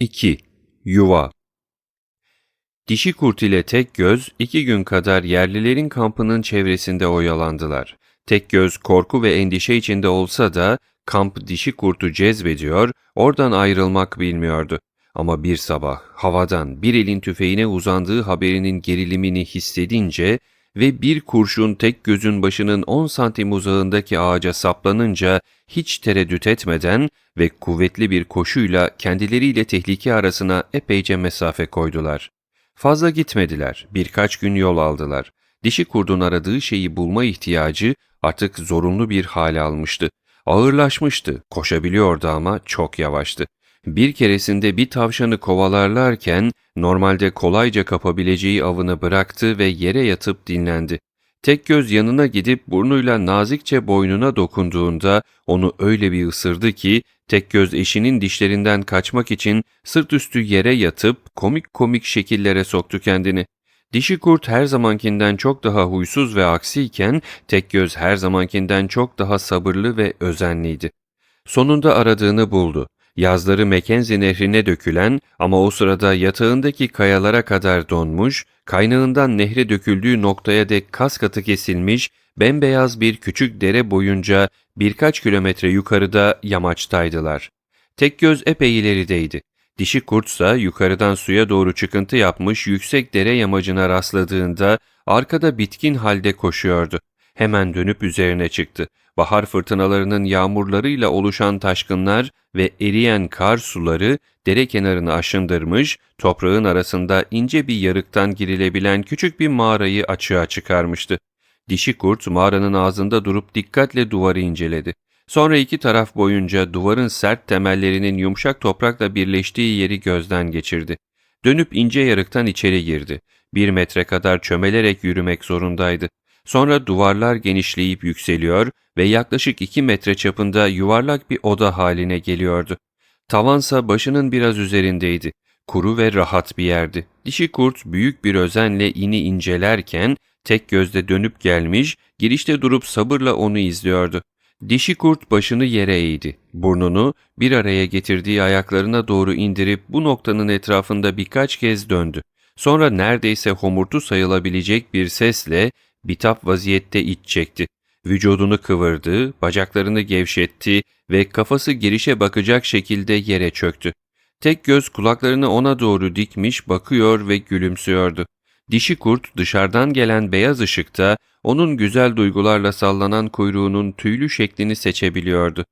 2. Yuva Dişi kurt ile tek göz iki gün kadar yerlilerin kampının çevresinde oyalandılar. Tek göz korku ve endişe içinde olsa da kamp dişi kurtu cezbediyor, oradan ayrılmak bilmiyordu. Ama bir sabah havadan bir elin tüfeğine uzandığı haberinin gerilimini hissedince ve bir kurşun tek gözün başının 10 santim uzağındaki ağaca saplanınca hiç tereddüt etmeden ve kuvvetli bir koşuyla kendileriyle tehlike arasına epeyce mesafe koydular. Fazla gitmediler, birkaç gün yol aldılar. Dişi kurdun aradığı şeyi bulma ihtiyacı artık zorunlu bir hale almıştı. Ağırlaşmıştı, koşabiliyordu ama çok yavaştı. Bir keresinde bir tavşanı kovalarlarken normalde kolayca kapabileceği avını bıraktı ve yere yatıp dinlendi. Tek göz yanına gidip burnuyla nazikçe boynuna dokunduğunda onu öyle bir ısırdı ki tek göz eşinin dişlerinden kaçmak için sırt üstü yere yatıp komik komik şekillere soktu kendini. Dişi kurt her zamankinden çok daha huysuz ve aksiyken tek göz her zamankinden çok daha sabırlı ve özenliydi. Sonunda aradığını buldu. Yazları Mackenzie nehrine dökülen ama o sırada yatağındaki kayalara kadar donmuş, kaynağından nehre döküldüğü noktaya dek kas katı kesilmiş, bembeyaz bir küçük dere boyunca birkaç kilometre yukarıda yamaçtaydılar. Tek göz epey ilerideydi. Dişi kurtsa yukarıdan suya doğru çıkıntı yapmış yüksek dere yamacına rastladığında arkada bitkin halde koşuyordu. Hemen dönüp üzerine çıktı. Bahar fırtınalarının yağmurlarıyla oluşan taşkınlar ve eriyen kar suları dere kenarını aşındırmış, toprağın arasında ince bir yarıktan girilebilen küçük bir mağarayı açığa çıkarmıştı. Dişi kurt mağaranın ağzında durup dikkatle duvarı inceledi. Sonra iki taraf boyunca duvarın sert temellerinin yumuşak toprakla birleştiği yeri gözden geçirdi. Dönüp ince yarıktan içeri girdi. Bir metre kadar çömelerek yürümek zorundaydı. Sonra duvarlar genişleyip yükseliyor ve yaklaşık iki metre çapında yuvarlak bir oda haline geliyordu. Tavansa başının biraz üzerindeydi. Kuru ve rahat bir yerdi. Dişi kurt büyük bir özenle ini incelerken tek gözle dönüp gelmiş, girişte durup sabırla onu izliyordu. Dişi kurt başını yere eğdi. Burnunu bir araya getirdiği ayaklarına doğru indirip bu noktanın etrafında birkaç kez döndü. Sonra neredeyse homurtu sayılabilecek bir sesle bitap vaziyette iç çekti. Vücudunu kıvırdı, bacaklarını gevşetti ve kafası girişe bakacak şekilde yere çöktü. Tek göz kulaklarını ona doğru dikmiş bakıyor ve gülümsüyordu. Dişi kurt dışarıdan gelen beyaz ışıkta onun güzel duygularla sallanan kuyruğunun tüylü şeklini seçebiliyordu.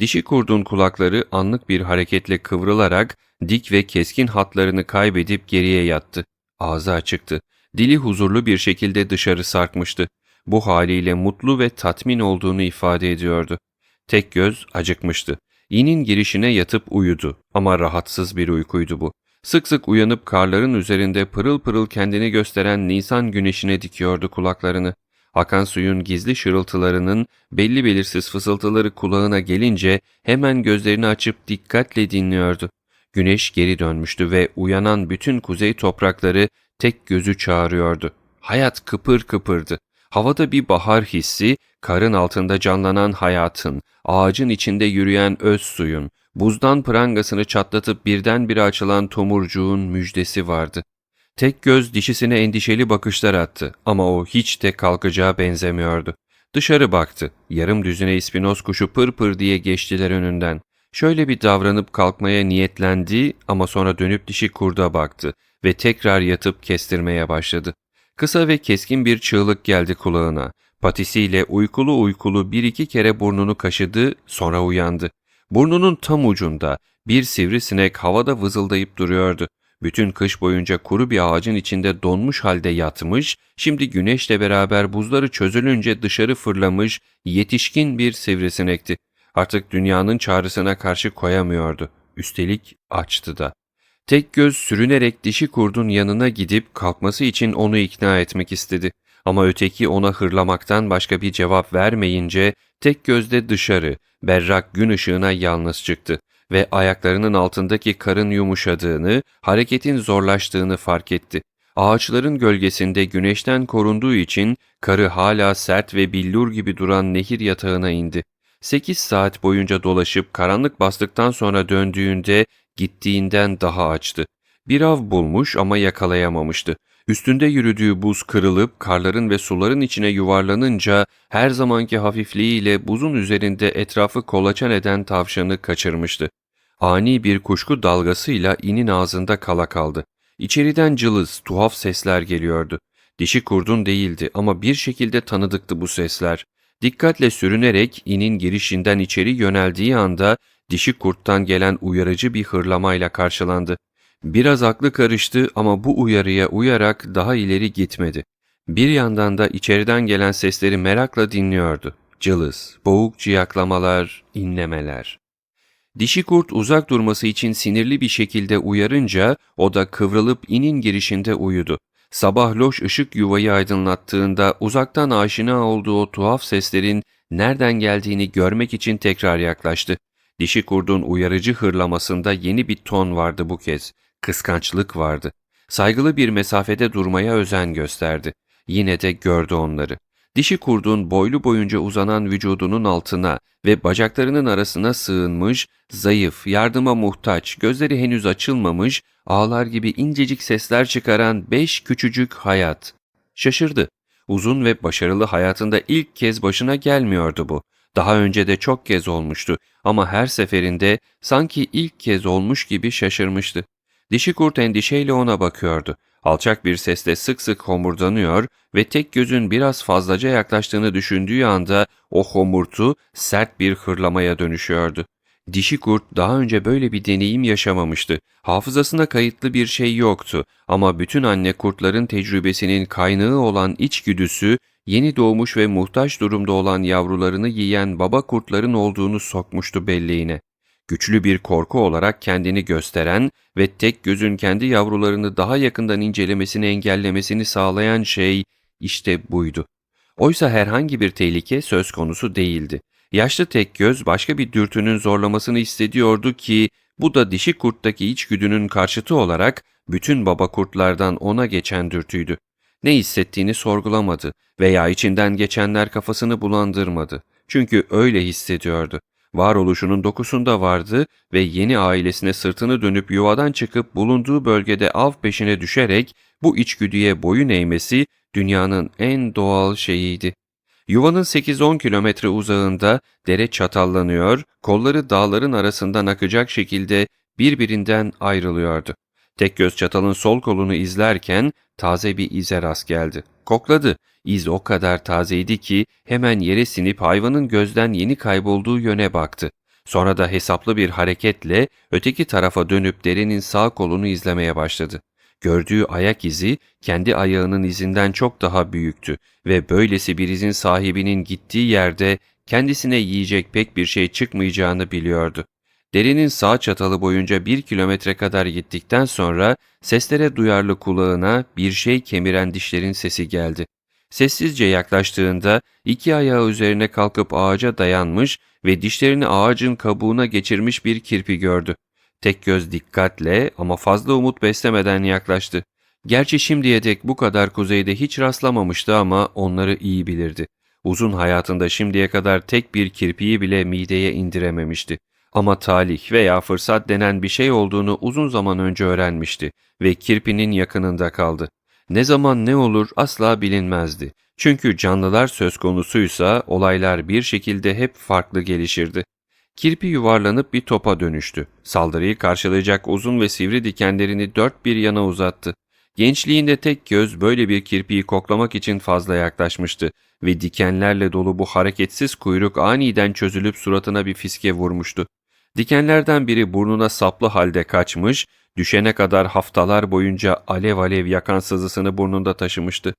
Dişi kurdun kulakları anlık bir hareketle kıvrılarak dik ve keskin hatlarını kaybedip geriye yattı. Ağzı açıktı. Dili huzurlu bir şekilde dışarı sarkmıştı. Bu haliyle mutlu ve tatmin olduğunu ifade ediyordu. Tek göz acıkmıştı. İnin girişine yatıp uyudu ama rahatsız bir uykuydu bu. Sık sık uyanıp karların üzerinde pırıl pırıl kendini gösteren Nisan güneşine dikiyordu kulaklarını. Akan suyun gizli şırıltılarının belli belirsiz fısıltıları kulağına gelince hemen gözlerini açıp dikkatle dinliyordu. Güneş geri dönmüştü ve uyanan bütün kuzey toprakları tek gözü çağırıyordu. Hayat kıpır kıpırdı. Havada bir bahar hissi, karın altında canlanan hayatın, ağacın içinde yürüyen öz suyun, buzdan prangasını çatlatıp birdenbire açılan tomurcuğun müjdesi vardı. Tek göz dişisine endişeli bakışlar attı ama o hiç de kalkacağı benzemiyordu. Dışarı baktı. Yarım düzine ispinoz kuşu pır pır diye geçtiler önünden. Şöyle bir davranıp kalkmaya niyetlendi ama sonra dönüp dişi kurda baktı ve tekrar yatıp kestirmeye başladı. Kısa ve keskin bir çığlık geldi kulağına. Patisiyle uykulu uykulu bir iki kere burnunu kaşıdı, sonra uyandı. Burnunun tam ucunda bir sivrisinek havada vızıldayıp duruyordu. Bütün kış boyunca kuru bir ağacın içinde donmuş halde yatmış, şimdi güneşle beraber buzları çözülünce dışarı fırlamış yetişkin bir sivrisinekti. Artık dünyanın çağrısına karşı koyamıyordu. Üstelik açtı da. Tek göz sürünerek dişi kurdun yanına gidip kalkması için onu ikna etmek istedi. Ama öteki ona hırlamaktan başka bir cevap vermeyince tek gözde dışarı, berrak gün ışığına yalnız çıktı ve ayaklarının altındaki karın yumuşadığını, hareketin zorlaştığını fark etti. Ağaçların gölgesinde güneşten korunduğu için karı hala sert ve billur gibi duran nehir yatağına indi. Sekiz saat boyunca dolaşıp karanlık bastıktan sonra döndüğünde Gittiğinden daha açtı. Bir av bulmuş ama yakalayamamıştı. Üstünde yürüdüğü buz kırılıp karların ve suların içine yuvarlanınca her zamanki hafifliğiyle buzun üzerinde etrafı kolaçan eden tavşanı kaçırmıştı. Ani bir kuşku dalgasıyla inin ağzında kala kaldı. İçeriden cılız, tuhaf sesler geliyordu. Dişi kurdun değildi ama bir şekilde tanıdıktı bu sesler. Dikkatle sürünerek inin girişinden içeri yöneldiği anda dişi kurttan gelen uyarıcı bir hırlamayla karşılandı. Biraz aklı karıştı ama bu uyarıya uyarak daha ileri gitmedi. Bir yandan da içeriden gelen sesleri merakla dinliyordu. Cılız, boğuk ciyaklamalar, inlemeler. Dişi kurt uzak durması için sinirli bir şekilde uyarınca o da kıvrılıp inin girişinde uyudu. Sabah loş ışık yuvayı aydınlattığında uzaktan aşina olduğu tuhaf seslerin nereden geldiğini görmek için tekrar yaklaştı. Dişi kurdun uyarıcı hırlamasında yeni bir ton vardı bu kez. Kıskançlık vardı. Saygılı bir mesafede durmaya özen gösterdi. Yine de gördü onları. Dişi kurdun boylu boyunca uzanan vücudunun altına ve bacaklarının arasına sığınmış, zayıf, yardıma muhtaç, gözleri henüz açılmamış, ağlar gibi incecik sesler çıkaran beş küçücük hayat. Şaşırdı. Uzun ve başarılı hayatında ilk kez başına gelmiyordu bu. Daha önce de çok kez olmuştu ama her seferinde sanki ilk kez olmuş gibi şaşırmıştı. Dişi kurt endişeyle ona bakıyordu. Alçak bir sesle sık sık homurdanıyor ve tek gözün biraz fazlaca yaklaştığını düşündüğü anda o homurtu sert bir hırlamaya dönüşüyordu. Dişi kurt daha önce böyle bir deneyim yaşamamıştı. Hafızasına kayıtlı bir şey yoktu ama bütün anne kurtların tecrübesinin kaynağı olan içgüdüsü yeni doğmuş ve muhtaç durumda olan yavrularını yiyen baba kurtların olduğunu sokmuştu belleğine. Güçlü bir korku olarak kendini gösteren ve tek gözün kendi yavrularını daha yakından incelemesini engellemesini sağlayan şey işte buydu. Oysa herhangi bir tehlike söz konusu değildi. Yaşlı tek göz başka bir dürtünün zorlamasını hissediyordu ki bu da dişi kurttaki içgüdünün karşıtı olarak bütün baba kurtlardan ona geçen dürtüydü. Ne hissettiğini sorgulamadı veya içinden geçenler kafasını bulandırmadı. Çünkü öyle hissediyordu. Varoluşunun dokusunda vardı ve yeni ailesine sırtını dönüp yuvadan çıkıp bulunduğu bölgede av peşine düşerek bu içgüdüye boyun eğmesi dünyanın en doğal şeyiydi. Yuvanın 8-10 kilometre uzağında dere çatallanıyor, kolları dağların arasından akacak şekilde birbirinden ayrılıyordu. Tek göz çatalın sol kolunu izlerken taze bir ize rast geldi. Kokladı. İz o kadar tazeydi ki hemen yere sinip hayvanın gözden yeni kaybolduğu yöne baktı. Sonra da hesaplı bir hareketle öteki tarafa dönüp derenin sağ kolunu izlemeye başladı. Gördüğü ayak izi kendi ayağının izinden çok daha büyüktü ve böylesi bir izin sahibinin gittiği yerde kendisine yiyecek pek bir şey çıkmayacağını biliyordu. Derinin sağ çatalı boyunca bir kilometre kadar gittikten sonra seslere duyarlı kulağına bir şey kemiren dişlerin sesi geldi. Sessizce yaklaştığında iki ayağı üzerine kalkıp ağaca dayanmış ve dişlerini ağacın kabuğuna geçirmiş bir kirpi gördü. Tek göz dikkatle ama fazla umut beslemeden yaklaştı. Gerçi şimdiye dek bu kadar kuzeyde hiç rastlamamıştı ama onları iyi bilirdi. Uzun hayatında şimdiye kadar tek bir kirpiyi bile mideye indirememişti. Ama talih veya fırsat denen bir şey olduğunu uzun zaman önce öğrenmişti ve kirpinin yakınında kaldı. Ne zaman ne olur asla bilinmezdi. Çünkü canlılar söz konusuysa olaylar bir şekilde hep farklı gelişirdi. Kirpi yuvarlanıp bir topa dönüştü. Saldırıyı karşılayacak uzun ve sivri dikenlerini dört bir yana uzattı. Gençliğinde tek göz böyle bir kirpiyi koklamak için fazla yaklaşmıştı ve dikenlerle dolu bu hareketsiz kuyruk aniden çözülüp suratına bir fiske vurmuştu. Dikenlerden biri burnuna saplı halde kaçmış, düşene kadar haftalar boyunca alev alev yakan sızısını burnunda taşımıştı.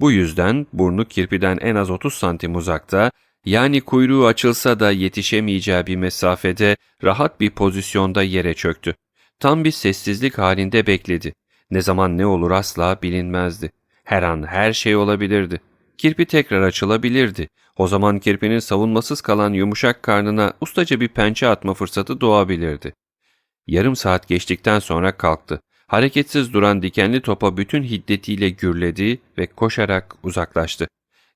Bu yüzden burnu kirpiden en az 30 santim uzakta, yani kuyruğu açılsa da yetişemeyeceği bir mesafede rahat bir pozisyonda yere çöktü. Tam bir sessizlik halinde bekledi. Ne zaman ne olur asla bilinmezdi. Her an her şey olabilirdi. Kirpi tekrar açılabilirdi. O zaman kirpinin savunmasız kalan yumuşak karnına ustaca bir pençe atma fırsatı doğabilirdi. Yarım saat geçtikten sonra kalktı. Hareketsiz duran dikenli topa bütün hiddetiyle gürledi ve koşarak uzaklaştı.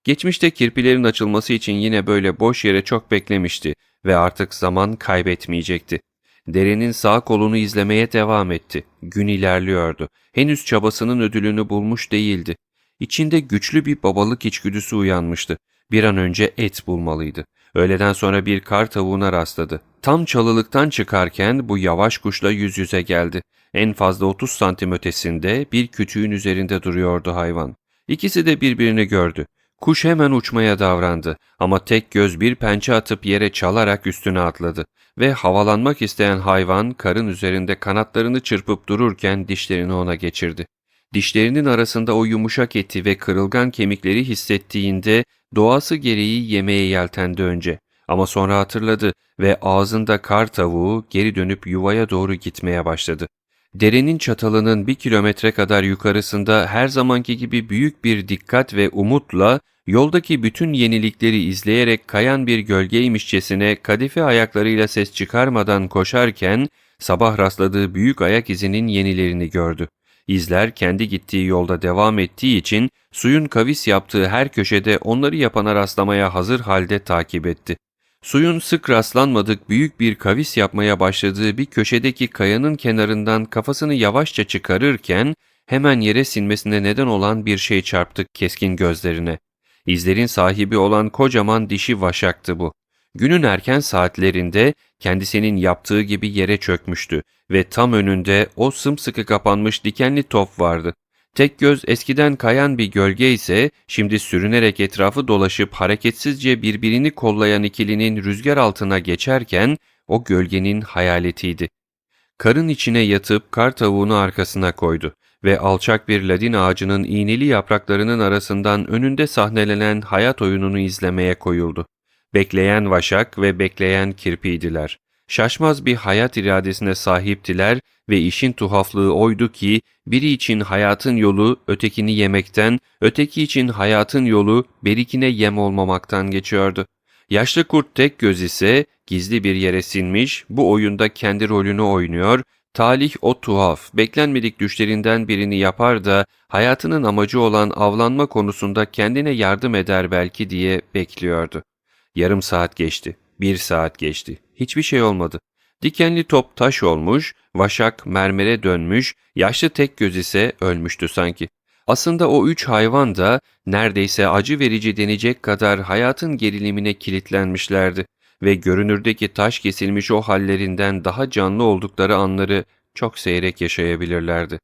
Geçmişte kirpilerin açılması için yine böyle boş yere çok beklemişti ve artık zaman kaybetmeyecekti. Derenin sağ kolunu izlemeye devam etti. Gün ilerliyordu. Henüz çabasının ödülünü bulmuş değildi. İçinde güçlü bir babalık içgüdüsü uyanmıştı. Bir an önce et bulmalıydı. Öğleden sonra bir kar tavuğuna rastladı. Tam çalılıktan çıkarken bu yavaş kuşla yüz yüze geldi. En fazla 30 santim ötesinde bir kütüğün üzerinde duruyordu hayvan. İkisi de birbirini gördü. Kuş hemen uçmaya davrandı ama tek göz bir pençe atıp yere çalarak üstüne atladı ve havalanmak isteyen hayvan karın üzerinde kanatlarını çırpıp dururken dişlerini ona geçirdi. Dişlerinin arasında o yumuşak eti ve kırılgan kemikleri hissettiğinde doğası gereği yemeğe yeltendi önce. Ama sonra hatırladı ve ağzında kar tavuğu geri dönüp yuvaya doğru gitmeye başladı. Derenin çatalının bir kilometre kadar yukarısında her zamanki gibi büyük bir dikkat ve umutla yoldaki bütün yenilikleri izleyerek kayan bir gölgeymişçesine kadife ayaklarıyla ses çıkarmadan koşarken sabah rastladığı büyük ayak izinin yenilerini gördü. İzler kendi gittiği yolda devam ettiği için suyun kavis yaptığı her köşede onları yapana rastlamaya hazır halde takip etti. Suyun sık rastlanmadık büyük bir kavis yapmaya başladığı bir köşedeki kayanın kenarından kafasını yavaşça çıkarırken hemen yere sinmesine neden olan bir şey çarptı keskin gözlerine. İzlerin sahibi olan kocaman dişi vaşaktı bu. Günün erken saatlerinde kendisinin yaptığı gibi yere çökmüştü ve tam önünde o sımsıkı kapanmış dikenli top vardı. Tek göz eskiden kayan bir gölge ise şimdi sürünerek etrafı dolaşıp hareketsizce birbirini kollayan ikilinin rüzgar altına geçerken o gölgenin hayaletiydi. Karın içine yatıp kar tavuğunu arkasına koydu ve alçak bir ladin ağacının iğneli yapraklarının arasından önünde sahnelenen hayat oyununu izlemeye koyuldu. Bekleyen vaşak ve bekleyen kirpiydiler. Şaşmaz bir hayat iradesine sahiptiler ve işin tuhaflığı oydu ki biri için hayatın yolu ötekini yemekten, öteki için hayatın yolu berikine yem olmamaktan geçiyordu. Yaşlı kurt tek göz ise gizli bir yere sinmiş, bu oyunda kendi rolünü oynuyor, talih o tuhaf, beklenmedik düşlerinden birini yapar da hayatının amacı olan avlanma konusunda kendine yardım eder belki diye bekliyordu. Yarım saat geçti, bir saat geçti, hiçbir şey olmadı. Dikenli top taş olmuş, vaşak mermere dönmüş, yaşlı tek göz ise ölmüştü sanki. Aslında o üç hayvan da neredeyse acı verici denecek kadar hayatın gerilimine kilitlenmişlerdi ve görünürdeki taş kesilmiş o hallerinden daha canlı oldukları anları çok seyrek yaşayabilirlerdi.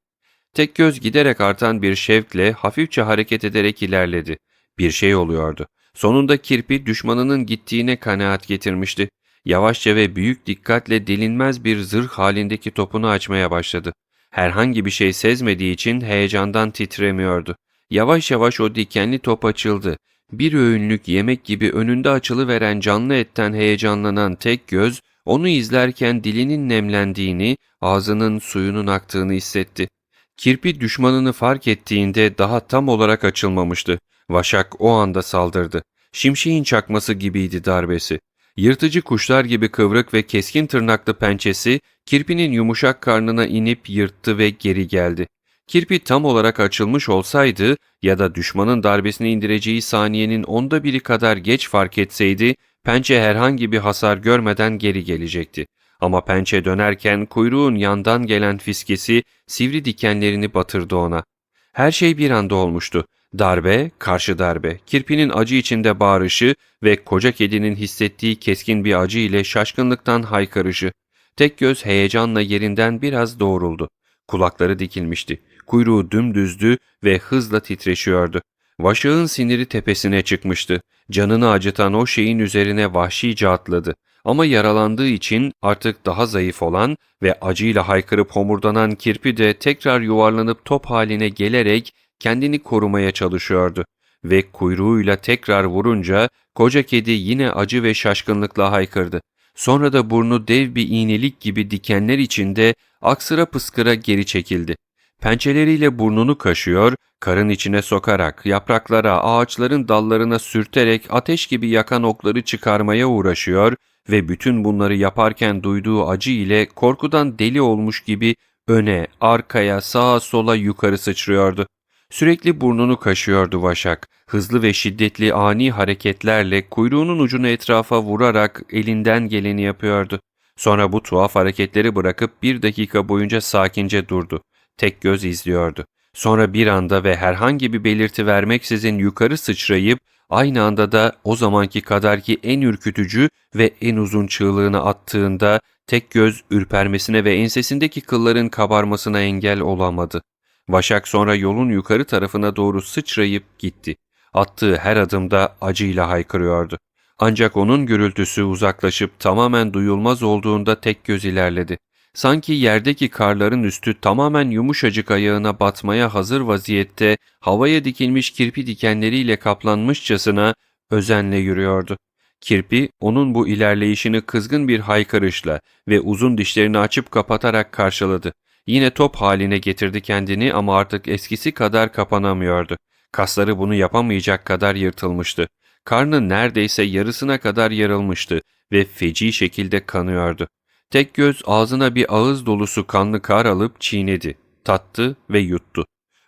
Tek göz giderek artan bir şevkle hafifçe hareket ederek ilerledi. Bir şey oluyordu. Sonunda kirpi düşmanının gittiğine kanaat getirmişti. Yavaşça ve büyük dikkatle delinmez bir zırh halindeki topunu açmaya başladı. Herhangi bir şey sezmediği için heyecandan titremiyordu. Yavaş yavaş o dikenli top açıldı. Bir öğünlük yemek gibi önünde açılıveren canlı etten heyecanlanan tek göz, onu izlerken dilinin nemlendiğini, ağzının suyunun aktığını hissetti. Kirpi düşmanını fark ettiğinde daha tam olarak açılmamıştı. Vaşak o anda saldırdı. Şimşeğin çakması gibiydi darbesi. Yırtıcı kuşlar gibi kıvrık ve keskin tırnaklı pençesi kirpinin yumuşak karnına inip yırttı ve geri geldi. Kirpi tam olarak açılmış olsaydı ya da düşmanın darbesini indireceği saniyenin onda biri kadar geç fark etseydi, pençe herhangi bir hasar görmeden geri gelecekti. Ama pençe dönerken kuyruğun yandan gelen fiskesi sivri dikenlerini batırdı ona. Her şey bir anda olmuştu. Darbe, karşı darbe, kirpinin acı içinde bağırışı ve koca kedinin hissettiği keskin bir acı ile şaşkınlıktan haykırışı. Tek göz heyecanla yerinden biraz doğruldu. Kulakları dikilmişti. Kuyruğu dümdüzdü ve hızla titreşiyordu. Vaşağın siniri tepesine çıkmıştı. Canını acıtan o şeyin üzerine vahşice atladı. Ama yaralandığı için artık daha zayıf olan ve acıyla haykırıp homurdanan kirpi de tekrar yuvarlanıp top haline gelerek kendini korumaya çalışıyordu ve kuyruğuyla tekrar vurunca koca kedi yine acı ve şaşkınlıkla haykırdı. Sonra da burnu dev bir iğnelik gibi dikenler içinde aksıra pıskıra geri çekildi. Pençeleriyle burnunu kaşıyor, karın içine sokarak, yapraklara, ağaçların dallarına sürterek ateş gibi yakan okları çıkarmaya uğraşıyor ve bütün bunları yaparken duyduğu acı ile korkudan deli olmuş gibi öne, arkaya, sağa sola yukarı sıçrıyordu. Sürekli burnunu kaşıyordu Vaşak. Hızlı ve şiddetli ani hareketlerle kuyruğunun ucunu etrafa vurarak elinden geleni yapıyordu. Sonra bu tuhaf hareketleri bırakıp bir dakika boyunca sakince durdu. Tek göz izliyordu. Sonra bir anda ve herhangi bir belirti vermeksizin yukarı sıçrayıp aynı anda da o zamanki kadarki en ürkütücü ve en uzun çığlığını attığında tek göz ürpermesine ve ensesindeki kılların kabarmasına engel olamadı. Vaşak sonra yolun yukarı tarafına doğru sıçrayıp gitti. Attığı her adımda acıyla haykırıyordu. Ancak onun gürültüsü uzaklaşıp tamamen duyulmaz olduğunda tek göz ilerledi. Sanki yerdeki karların üstü tamamen yumuşacık ayağına batmaya hazır vaziyette havaya dikilmiş kirpi dikenleriyle kaplanmışçasına özenle yürüyordu. Kirpi onun bu ilerleyişini kızgın bir haykırışla ve uzun dişlerini açıp kapatarak karşıladı. Yine top haline getirdi kendini ama artık eskisi kadar kapanamıyordu. Kasları bunu yapamayacak kadar yırtılmıştı. Karnı neredeyse yarısına kadar yarılmıştı ve feci şekilde kanıyordu. Tek göz ağzına bir ağız dolusu kanlı kar alıp çiğnedi, tattı ve yuttu.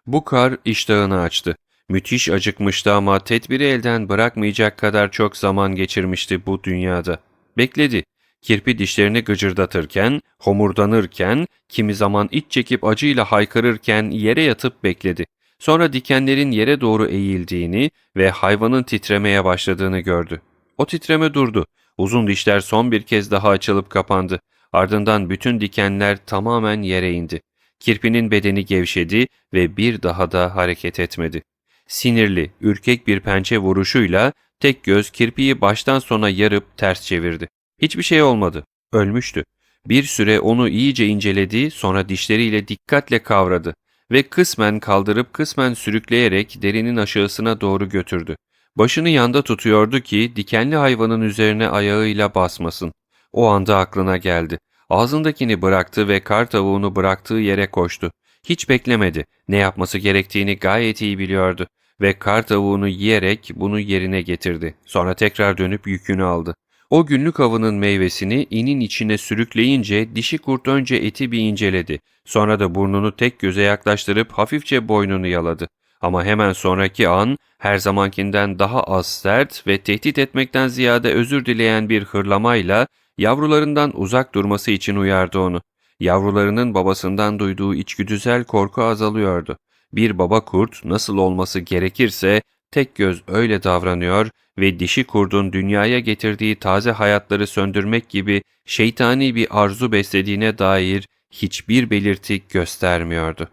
Bu kar iştahını açtı. Müthiş acıkmıştı ama tedbiri elden bırakmayacak kadar çok zaman geçirmişti bu dünyada. Bekledi. Kirpi dişlerini gıcırdatırken, homurdanırken, kimi zaman iç çekip acıyla haykırırken yere yatıp bekledi. Sonra dikenlerin yere doğru eğildiğini ve hayvanın titremeye başladığını gördü. O titreme durdu. Uzun dişler son bir kez daha açılıp kapandı. Ardından bütün dikenler tamamen yere indi. Kirpinin bedeni gevşedi ve bir daha da hareket etmedi. Sinirli, ürkek bir pençe vuruşuyla tek göz kirpiyi baştan sona yarıp ters çevirdi. Hiçbir şey olmadı. Ölmüştü. Bir süre onu iyice inceledi, sonra dişleriyle dikkatle kavradı ve kısmen kaldırıp kısmen sürükleyerek derinin aşağısına doğru götürdü. Başını yanda tutuyordu ki dikenli hayvanın üzerine ayağıyla basmasın. O anda aklına geldi. Ağzındakini bıraktı ve kar tavuğunu bıraktığı yere koştu. Hiç beklemedi. Ne yapması gerektiğini gayet iyi biliyordu ve kar tavuğunu yiyerek bunu yerine getirdi. Sonra tekrar dönüp yükünü aldı. O günlük avının meyvesini inin içine sürükleyince dişi kurt önce eti bir inceledi. Sonra da burnunu tek göze yaklaştırıp hafifçe boynunu yaladı. Ama hemen sonraki an her zamankinden daha az sert ve tehdit etmekten ziyade özür dileyen bir hırlamayla yavrularından uzak durması için uyardı onu. Yavrularının babasından duyduğu içgüdüsel korku azalıyordu. Bir baba kurt nasıl olması gerekirse tek göz öyle davranıyor ve dişi kurdun dünyaya getirdiği taze hayatları söndürmek gibi şeytani bir arzu beslediğine dair hiçbir belirti göstermiyordu.